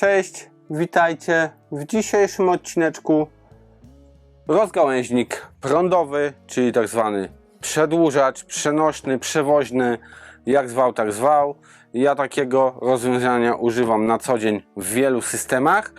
Cześć, witajcie w dzisiejszym odcineczku. Rozgałęźnik prądowy, czyli tak zwany przedłużacz, przenośny, przewoźny, jak zwał, tak zwał. Ja takiego rozwiązania używam na co dzień w wielu systemach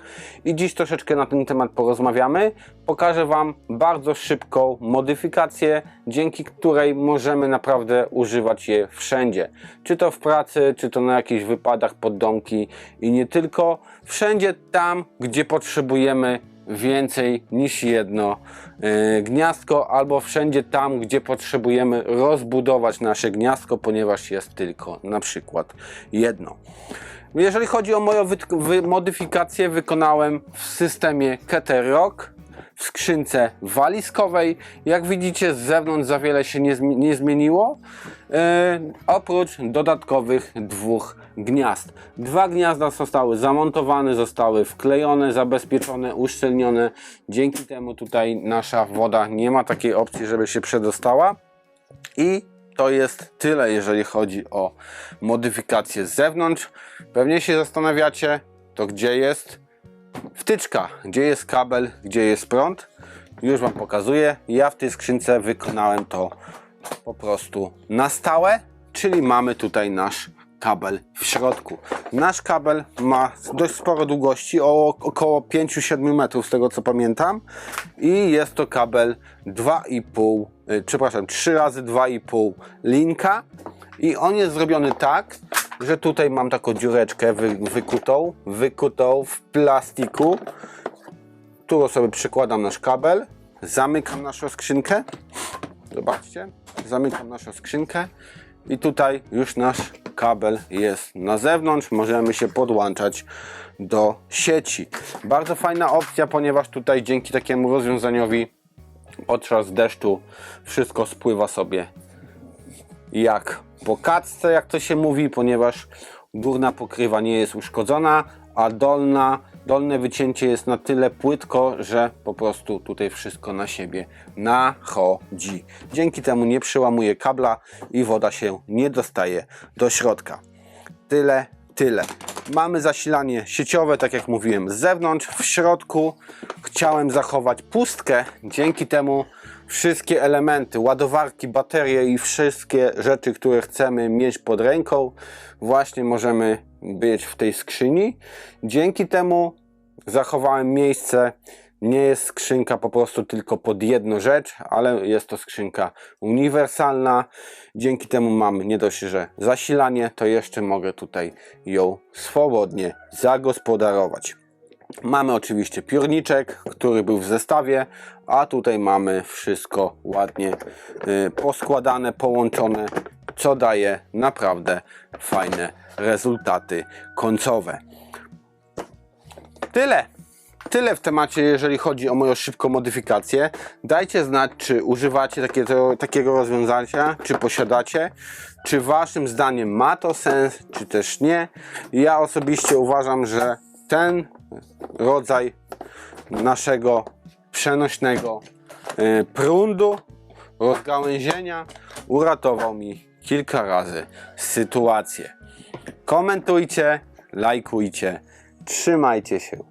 i dziś troszeczkę na ten temat porozmawiamy. Pokażę Wam bardzo szybką modyfikację, dzięki której możemy naprawdę używać je wszędzie. Czy to w pracy, czy to na jakichś wypadach pod domki i nie tylko. Wszędzie tam, gdzie potrzebujemy więcej niż jedno yy, gniazdko, albo wszędzie tam, gdzie potrzebujemy rozbudować nasze gniazdko, ponieważ jest tylko na przykład jedno. Jeżeli chodzi o moją wy- modyfikację, wykonałem w systemie Keter Rock w skrzynce walizkowej. Jak widzicie, z zewnątrz za wiele się nie, zmi- nie zmieniło, yy, oprócz dodatkowych dwóch gniazd. Dwa gniazda zostały zamontowane, zostały wklejone, zabezpieczone, uszczelnione. Dzięki temu tutaj nasza woda nie ma takiej opcji, żeby się przedostała. I to jest tyle, jeżeli chodzi o modyfikację z zewnątrz. Pewnie się zastanawiacie, to gdzie jest wtyczka, gdzie jest kabel, gdzie jest prąd. Już Wam pokazuję. Ja w tej skrzynce wykonałem to po prostu na stałe, czyli mamy tutaj nasz kabel w środku. Nasz kabel ma dość sporo długości, około 5-7 metrów z tego co pamiętam i jest to kabel 2,5, y, przepraszam, 3 razy 2,5 linka i on jest zrobiony tak, że tutaj mam taką dziureczkę wy, wykutą, wykutą w plastiku. Tu sobie przykładam nasz kabel, zamykam naszą skrzynkę. Zobaczcie, zamykam naszą skrzynkę i tutaj już nasz kabel jest na zewnątrz. Możemy się podłączać do sieci. Bardzo fajna opcja, ponieważ tutaj dzięki takiemu rozwiązaniowi podczas deszczu wszystko spływa sobie jak po kacce, jak to się mówi, ponieważ górna pokrywa nie jest uszkodzona, a dolna, dolne wycięcie jest na tyle płytko, że po prostu tutaj wszystko na siebie nachodzi. Dzięki temu nie przełamuje kabla i woda się nie dostaje do środka. Tyle, tyle. Mamy zasilanie sieciowe, tak jak mówiłem, z zewnątrz. W środku chciałem zachować pustkę. Dzięki temu wszystkie elementy, ładowarki, baterie i wszystkie rzeczy, które chcemy mieć pod ręką, właśnie możemy być w tej skrzyni. Dzięki temu zachowałem miejsce. Nie jest skrzynka po prostu tylko pod jedną rzecz, ale jest to skrzynka uniwersalna. Dzięki temu mam nie dość, że zasilanie, to jeszcze mogę tutaj ją swobodnie zagospodarować. Mamy oczywiście piórniczek, który był w zestawie, a tutaj mamy wszystko ładnie y, poskładane, połączone, co daje naprawdę fajne rezultaty końcowe. Tyle. Tyle w temacie, jeżeli chodzi o moją szybką modyfikację. Dajcie znać, czy używacie takiego, rozwiązania, czy posiadacie, czy waszym zdaniem ma to sens, czy też nie. Ja osobiście uważam, że ten rodzaj naszego przenośnego y, prądu, rozgałęzienia uratował mi kilka razy sytuację. Komentujcie, lajkujcie, trzymajcie się.